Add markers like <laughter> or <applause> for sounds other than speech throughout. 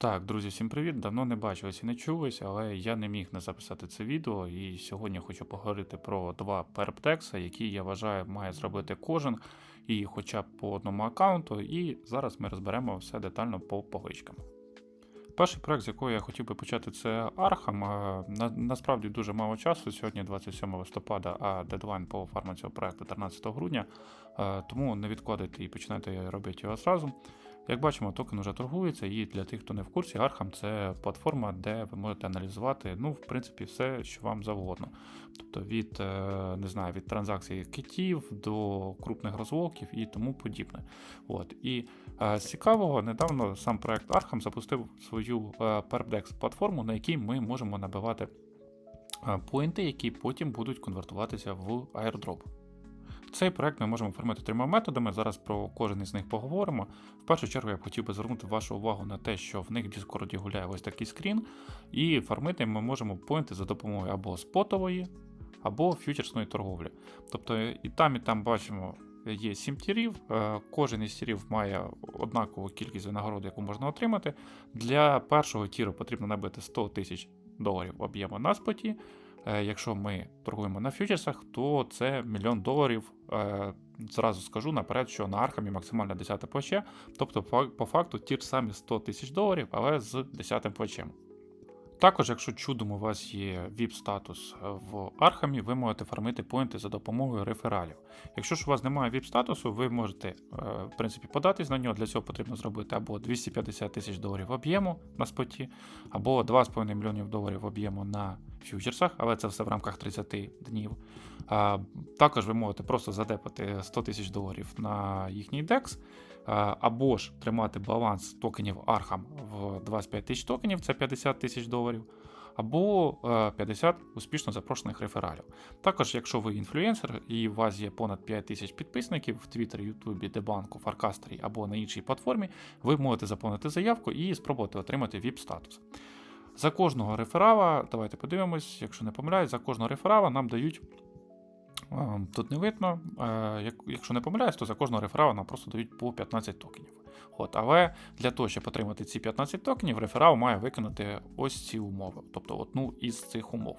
Так, друзі, всім привіт. Давно не бачились і не чулись, але я не міг не записати це відео. І сьогодні хочу поговорити про два перптекса, які я вважаю має зробити кожен, і хоча б по одному аккаунту. І зараз ми розберемо все детально по поличкам. Перший проект, з якого я хотів би почати, це. Е, На, насправді дуже мало часу. Сьогодні 27 листопада, а дедлайн по оформленню цього проекту 13 грудня. Тому не відкладайте і починайте робити його зразу. Як бачимо, токен вже торгується, і для тих, хто не в курсі, Arkham це платформа, де ви можете аналізувати, ну, в принципі, все, що вам завгодно. Тобто від, е, не знаю, від транзакцій китів до крупних розлоків і тому подібне. От. І е, з цікавого, недавно сам проект Arkham запустив свою е, Perpdex платформу, на якій ми можемо набивати поінти, які потім будуть конвертуватися в airdrop. Цей проект ми можемо оформити трьома методами. Зараз про кожен із них поговоримо. В першу чергу я б хотів би звернути вашу увагу на те, що в них в Discord гуляє ось такий скрін, і фармити ми можемо поінти за допомогою або спотової, або фьючерсної торговлі. Тобто і там, і там бачимо. Є 7 тірів, е, кожен із тірів має однакову кількість винагород, яку можна отримати. Для першого тіру потрібно набити 100 тисяч доларів об'єму на споті. Е, Якщо ми торгуємо на фьючерсах, то це мільйон доларів. Е, Зразу скажу наперед, що на Архамі максимальна 10 плече, тобто по- по факту ті ж самі 100 тисяч доларів, але з 10 плечем. Також, якщо чудом у вас є VIP-статус в Архамі, ви можете фармити поінти за допомогою рефералів. Якщо ж у вас немає VIP-статусу, ви можете е, в принципі податись на нього. Для цього потрібно зробити або 250 тисяч доларів об'єму на споті, або 2,5 мільйонів доларів об'єму на фьючерсах, але це все в рамках 30 днів. Також ви можете просто задепати 100 тисяч доларів на їхній DEX, або ж тримати баланс токенів Arkham в 25 тисяч токенів, це 50 тисяч доларів, або е, 50 успішно запрошених рефералів. Також, якщо ви інфлюенсер і у вас є понад 5 тисяч підписників в Твіттері, Ютубі, Дебанку, Фаркастері або на іншій платформі, ви можете заповнити заявку і спробувати отримати VIP-статус. За кожного реферала, давайте подивимось, якщо не помиляюсь, за кожного реферала нам дають. Тут не видно. як- Якщо не помиляюсь, то за кожного реферала нам просто дають по 15 токенів. От, але для того, щоб отримати ці 15 токенів, реферал має виконати ось ці умови, тобто одну із цих умов.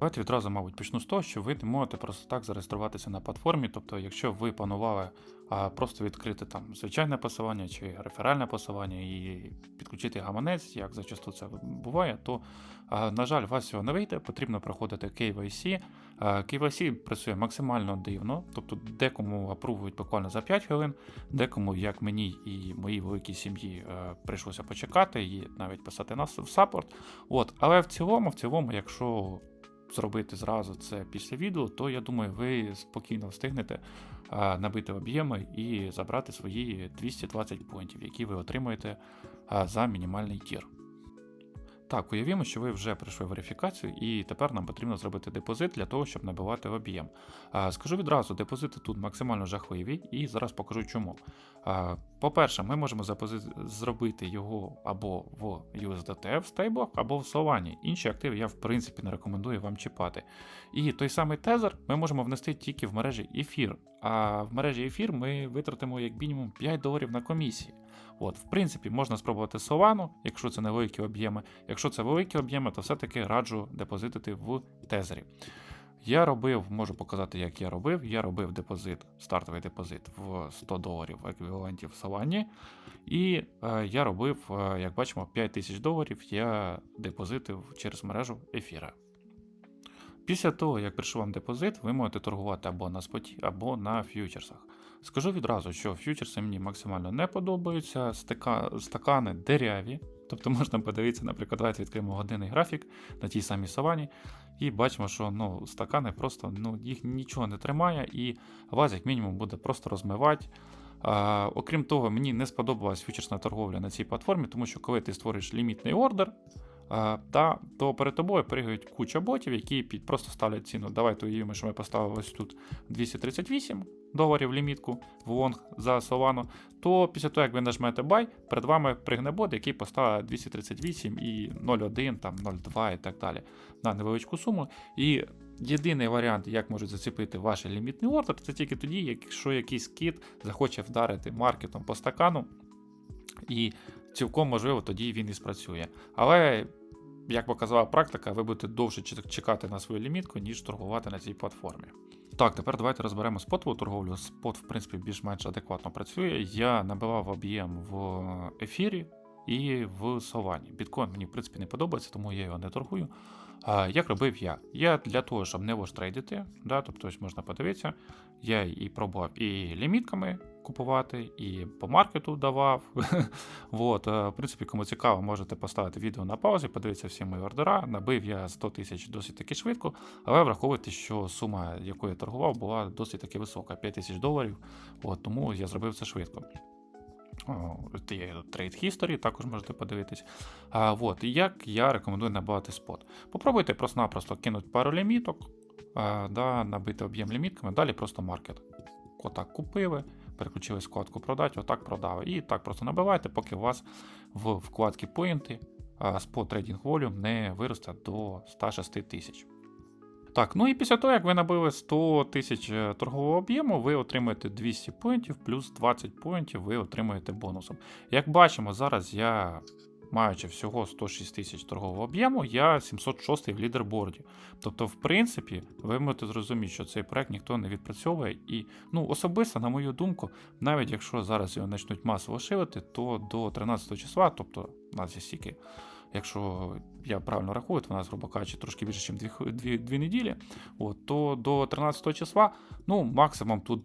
Давайте відразу, мабуть, почну з того, що ви не можете просто так зареєструватися на платформі. Тобто, якщо ви планували а, просто відкрити там звичайне посилання чи реферальне посилання і підключити гаманець, як зачасту це буває, то, а, на жаль, у вас цього не вийде, потрібно проходити KYC. А, KYC працює максимально дивно, тобто декому апрувують буквально за 5 хвилин, декому, як мені і моїй великій сім'ї, прийшлося почекати і навіть писати нас в саппорт. От, але в цілому, в цілому, якщо зробити зразу це після відео, то я думаю, ви спокійно встигнете набити об'єми і забрати свої 220 поінтів, які ви отримуєте за мінімальний тір. Так, уявімо, що ви вже пройшли верифікацію, і тепер нам потрібно зробити депозит для того, щоб набивати об'єм. Скажу відразу, депозити тут максимально жахливі, і зараз покажу чому. По-перше, ми можемо зробити його або в USDT в стейблах, або в Solana. Інші активи я в принципі не рекомендую вам чіпати. І той самий тезер ми можемо внести тільки в мережі ефір. А в мережі ефір ми витратимо як мінімум 5 доларів на комісії. От, в принципі, можна спробувати Solana, якщо це невеликі об'єми. Якщо це великі об'єми, то все-таки раджу депозитити в тезері. Я робив, можу показати, як я робив. Я робив депозит, стартовий депозит в 100 доларів в еквіваленті в Solana. І е, я робив, е, як бачимо, 5 тисяч доларів я депозитив через мережу ефіра. Після того, як прийшов вам депозит, ви можете торгувати або на споті, або на ф'ючерсах. Скажу відразу, що ф'ючерси мені максимально не подобаються, стика, стакани дереві. Тобто можна подивитися, наприклад, давайте відкриємо годинний графік на тій самій савані, і бачимо, що ну, стакани просто ну, їх нічого не тримає, і вас, як мінімум, буде просто розмивати. А, окрім того, мені не сподобалась фьючерсна торговля на цій платформі, тому що коли ти створиш лімітний ордер, а, та, то перед тобою пригають куча ботів, які просто ставлять ціну. Давайте уявимо, що ми поставили ось тут 238 доларів лімітку в лонг за Solana, то після того, як ви нажмете buy, перед вами пригне бот, який поставить 238 і 0,1, там 0,2 і так далі на невеличку суму. І єдиний варіант, як можуть зацепити ваш лімітний ордер, це тільки тоді, якщо якийсь кіт захоче вдарити маркетом по стакану. І цілком можливо тоді він і спрацює. Але, як показала практика, ви будете довше чекати на свою лімітку, ніж торгувати на цій платформі. Так, тепер давайте розберемо спотову торговлю. Спот, в принципі, більш-менш адекватно працює. Я набивав об'єм в ефірі і в Совані. Біткоін мені, в принципі, не подобається, тому я його не торгую. Як робив я? Я для того, щоб не воштрейдити, да, тобто можна подивитися, я і пробував і лімітками купувати, і по маркету давав. <laughs> От, е, в принципі, кому цікаво, можете поставити відео на паузі, подивитися всі мої ордера. Набив я 100 тисяч досить таки швидко, але враховуйте, що сума, якою я торгував, була досить таки висока 5 тисяч доларів. От, тому я зробив це швидко. Є Trade History, також можете подивитись. От, як я рекомендую набивати спот. Попробуйте просто-напросто кинути пару ліміток, да, набити об'єм лімітками, далі просто маркет. Отак купили, переключили складку продати, отак продали. І так просто набивайте, поки у вас в вкладці поінти спот трейдинг volume не виросте до 106 тисяч. Так, ну і після того, як ви набили 100 тисяч е, торгового об'єму, ви отримаєте 200 поінтів, плюс 20 поінтів ви отримуєте бонусом. Як бачимо, зараз я, маючи всього 106 тисяч торгового об'єму, я 706 в лідерборді. Тобто, в принципі, ви можете зрозуміти, що цей проект ніхто не відпрацьовує. І ну, особисто, на мою думку, навіть якщо зараз його почнуть масово шивати, то до 13 числа, тобто у нас є стільки. Якщо я правильно рахую, то вона, грубо кажучи, трошки більше, ніж 2, 2, 2 неділі, от, то до 13 числа, ну, максимум тут,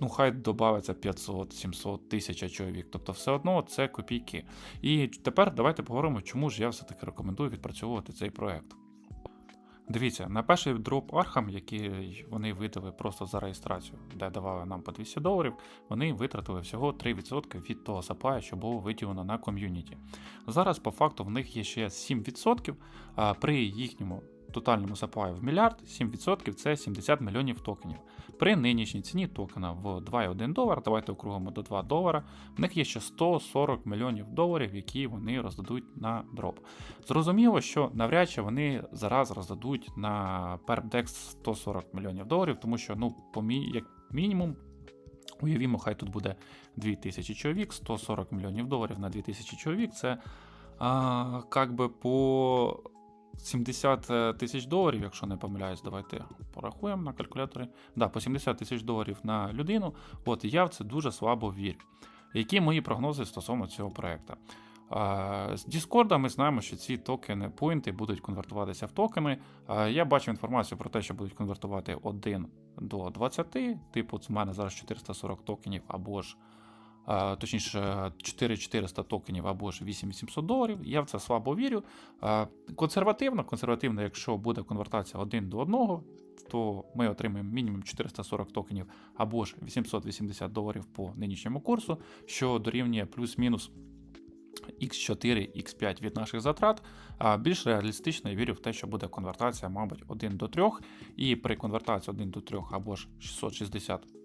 ну, хай додається 500, 700, 1000 чоловік. Тобто, все одно це копійки. І тепер давайте поговоримо, чому ж я все-таки рекомендую відпрацьовувати цей проект. Дивіться, на перший дроп Архам, який вони видали просто за реєстрацію, де давали нам по 200 доларів, вони витратили всього 3% від того саплая, що було виділено на ком'юніті. Зараз, по факту, в них є ще 7%, а при їхньому тотальному саплаю в мільярд, 7% це 70 мільйонів токенів. При нинішній ціні токена в 2,1 долар, давайте округлимо до 2 долара, в них є ще 140 мільйонів доларів, які вони роздадуть на дроп. Зрозуміло, що навряд чи вони зараз роздадуть на PerpDex 140 мільйонів доларів, тому що, ну, як мінімум, уявімо, хай тут буде 2000 чоловік, 140 мільйонів доларів на 2000 чоловік, це а, как би по 70 тисяч доларів, якщо не помиляюсь, давайте порахуємо на калькуляторі. Да, по 70 тисяч доларів на людину. От я в це дуже слабо вірю. Які мої прогнози стосовно цього проекту? З Discord ми знаємо, що ці токени поінти будуть конвертуватися в токени. Я бачу інформацію про те, що будуть конвертувати 1 до 20. Типу, з мене зараз 440 токенів або ж. А, Точніше, 4400 токенів або ж 8800 доларів. Я в це слабо вірю. Консервативно, консервативно, якщо буде конвертація 1 до 1, то ми отримаємо мінімум 440 токенів або ж 880 доларів по нинішньому курсу, що дорівнює плюс-мінус X4, X5 від наших затрат. А більш реалістично я вірю в те, що буде конвертація, мабуть, 1 до 3, і при конвертації 1 до 3 або ж 660 а,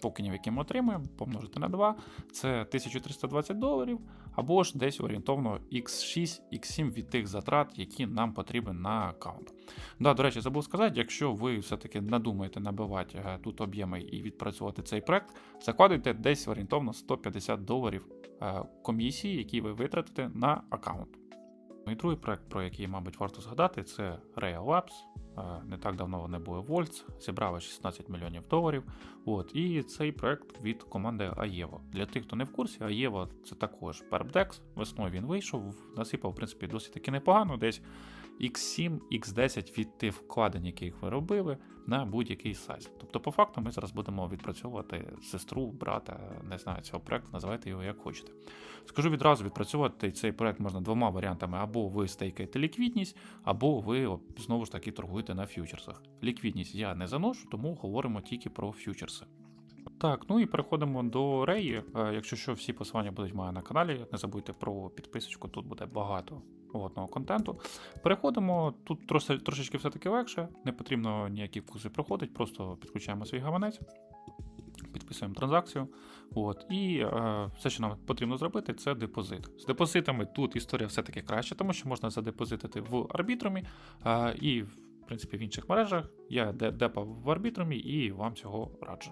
токенів, які ми отримуємо, помножити на 2, це 1320 доларів, або ж десь орієнтовно X6, X7 від тих затрат, які нам потрібні на аккаунт. Да, до речі, забув сказати, якщо ви все-таки надумаєте набивати е, тут об'єми і відпрацювати цей проект, закладуйте десь орієнтовно 150 доларів е, комісії, які ви витратите на аккаунт. Ну і другий проект, про який, мабуть, варто згадати, це Rail Labs. Е, Не так давно вони були Вольц, зібрали 16 мільйонів доларів. От, і цей проект від команди Аєво. Для тих, хто не в курсі, Аєво це також PerpDex. Весною він вийшов, насипав, в принципі, досить таки непогано, десь X7, X10 від тих вкладень, яких ви робили, на будь-який сайт. Тобто, по факту, ми зараз будемо відпрацьовувати сестру, брата, не знаю цього проекту, називайте його як хочете. Скажу відразу, відпрацьовувати цей проект можна двома варіантами: або ви стейкаєте ліквідність, або ви знову ж таки торгуєте на фьючерсах. Ліквідність я не заношу, тому говоримо тільки про фьючерси. Так, ну і переходимо до Реї. Е, Якщо що, всі посилання будуть мене на каналі. Не забудьте про підписочку, тут буде багато годного контенту. Переходимо, тут трошечки все-таки легше, не потрібно ніякі вкуси проходить, просто підключаємо свій гаманець, підписуємо транзакцію. От, і е, все, що нам потрібно зробити, це депозит. З депозитами тут історія все-таки краще, тому що можна задепозитити в арбітрумі е, і, в принципі, в інших мережах. Я де- депав в арбітрумі і вам цього раджу.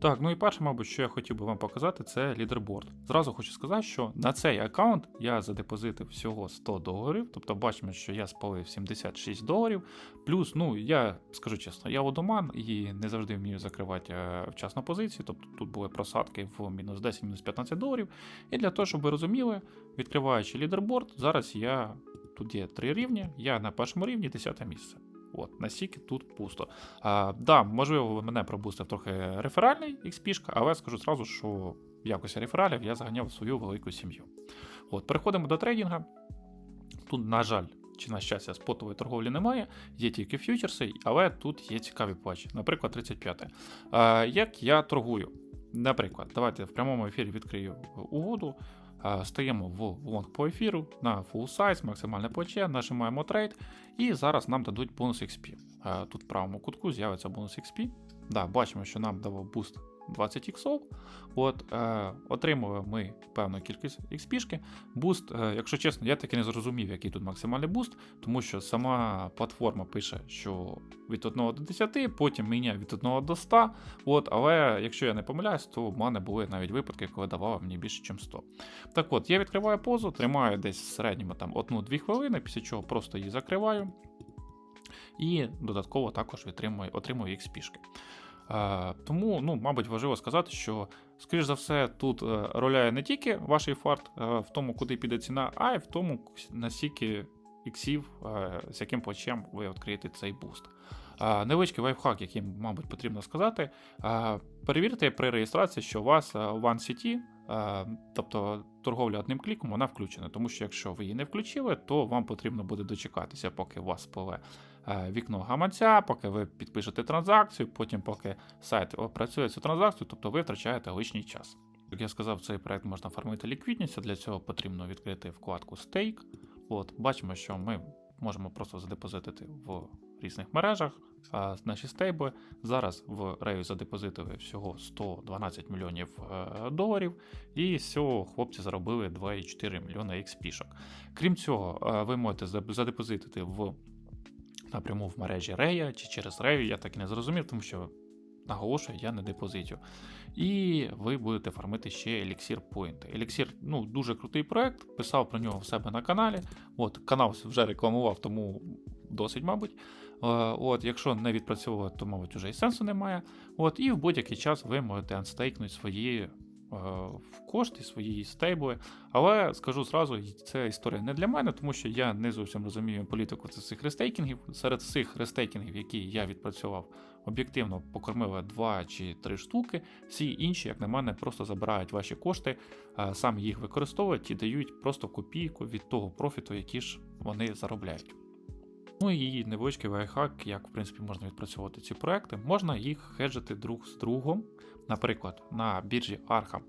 Так, ну і перше, мабуть, що я хотів би вам показати, це лідерборд. Зразу хочу сказати, що на цей аккаунт я задепозитив всього 100 доларів, тобто бачимо, що я спалив 76 доларів. Плюс, ну я скажу чесно, я водоман і не завжди вмію закривати е, вчасно позиції. Тобто тут були просадки в мінус 10, мінус 15 доларів. І для того, щоб ви розуміли, відкриваючи лідерборд, зараз я тут є три рівні, я на першому рівні 10 місце. От, настільки тут пусто. А, да, можливо, мене пробустив трохи реферальний XP, але скажу зразу, що в якості рефералів я заганяв свою велику сім'ю. От, переходимо до трейдинга. Тут, на жаль, чи на щастя, спотової торговлі немає, є тільки фьючерси, але тут є цікаві патчі. Наприклад, 35. А, як я торгую? Наприклад, давайте в прямому ефірі відкрию угоду. А, Стаємо в лонг по ефіру на full size, максимальне плече, нажимаємо трейд, і зараз нам дадуть бонус XP. Тут в правому кутку з'явиться бонус XP. Да, бачимо, що нам давав буст 20 іксов. От, е, отримуємо ми певну кількість XP. Буст, е, якщо чесно, я таки не зрозумів, який тут максимальний буст, тому що сама платформа пише, що від 1 до 10, потім міняє від 1 до 100. От, але якщо я не помиляюсь, то в мене були навіть випадки, коли давала мені більше, ніж 100. Так от, я відкриваю позу, тримаю десь в середньому там 1-2 хвилини, після чого просто її закриваю. І додатково також отримую, отримую XP. Е, тому, ну, мабуть, важливо сказати, що, скоріш за все, тут е, роляє не тільки ваш фарт е, в тому, куди піде ціна, а й в тому, наскільки іксів, з яким плечем ви відкриєте цей буст. Невеличкий лайфхак, який, мабуть, потрібно сказати. Перевірте при реєстрації, що у вас One тобто торговля одним кліком, вона включена. Тому що якщо ви її не включили, то вам потрібно буде дочекатися, поки у вас спливе вікно гаманця, поки ви підпишете транзакцію, потім поки сайт опрацює цю транзакцію, тобто ви втрачаєте лишній час. Як я сказав, цей проект можна фармити ліквідність, для цього потрібно відкрити вкладку Stake. От, бачимо, що ми можемо просто задепозитити в різних мережах а наші стейбли. Зараз в Рею задепозитили всього 112 мільйонів е, доларів, і з цього хлопці заробили 2,4 мільйона XP. Крім цього, е, ви можете задепозитити в напряму в мережі Рея чи через Рею, я так і не зрозумів, тому що. Наголошую, я не депозитю. І ви будете фармити ще Elixir Point. Elixir ну, дуже крутий проект, писав про нього в себе на каналі. От, Канал вже рекламував, тому досить, мабуть. Е, От, Якщо не відпрацьовувати, то, мабуть, вже і сенсу немає. От, І в будь-який час ви можете анстейкнути свої в кошти, свої стейбли. Але скажу зразу, це історія не для мене, тому що я не зовсім розумію політику цих рестейкінгів. Серед цих рестейкінгів, які я відпрацював, об'єктивно покормили 2 чи 3 штуки. Всі інші, як на мене, просто забирають ваші кошти, самі їх використовують і дають просто копійку від того профіту, який ж вони заробляють. Ну і невеличкий лайфхак, як в принципі можна відпрацьовувати ці проекти. Можна їх хеджити друг з другом. Наприклад, на біржі Arkham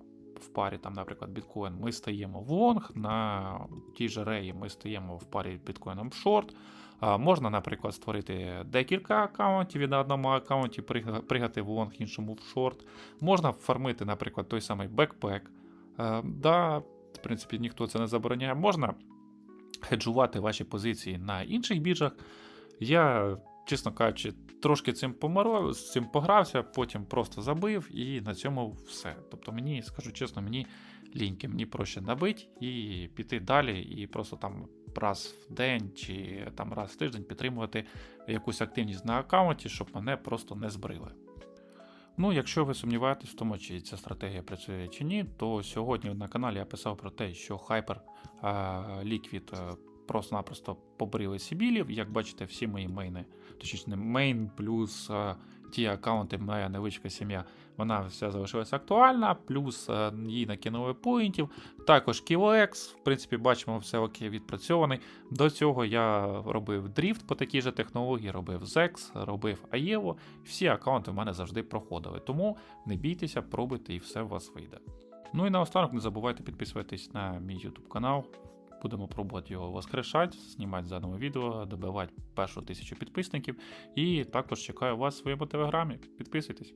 в парі, там, наприклад, біткоін ми стаємо в лонг, на тій же реї ми стаємо в парі біткоїном в шорт. Можна, наприклад, створити декілька аккаунтів і на одному аккаунті пригати в лонг, іншому в шорт. Можна фармити, наприклад, той самий бекпек. А, да, в принципі, ніхто це не забороняє. Можна хеджувати ваші позиції на інших біржах. Я, чесно кажучи, трошки цим помаров, з цим погрався, потім просто забив, і на цьому все. Тобто, мені, скажу чесно, мені ліньки, мені проще набити і піти далі, і просто там раз в день чи там раз в тиждень підтримувати якусь активність на аккаунті, щоб мене просто не збрили. Ну, якщо ви сумніваєтесь в тому, чи ця стратегія працює чи ні, то сьогодні на каналі я писав про те, що Hyper Liquid просто-напросто побрили Сібілів. Як бачите, всі мої мейни, точніше, мейн плюс а, ті аккаунти, моя невеличка сім'я, вона вся залишилася актуальна, плюс а, їй накинули поінтів. Також KillX, в принципі, бачимо, все окей відпрацьований. До цього я робив дріфт по такій же технології, робив ZEX, робив AEVO. Всі аккаунти в мене завжди проходили. Тому не бійтеся, пробуйте і все у вас вийде. Ну і наостанок не забувайте підписуватись на мій YouTube канал. Будемо пробувати його воскрешати, знімати заново відео, добивати першу тисячу підписників. І також чекаю вас в своєму телеграмі. Підписуйтесь.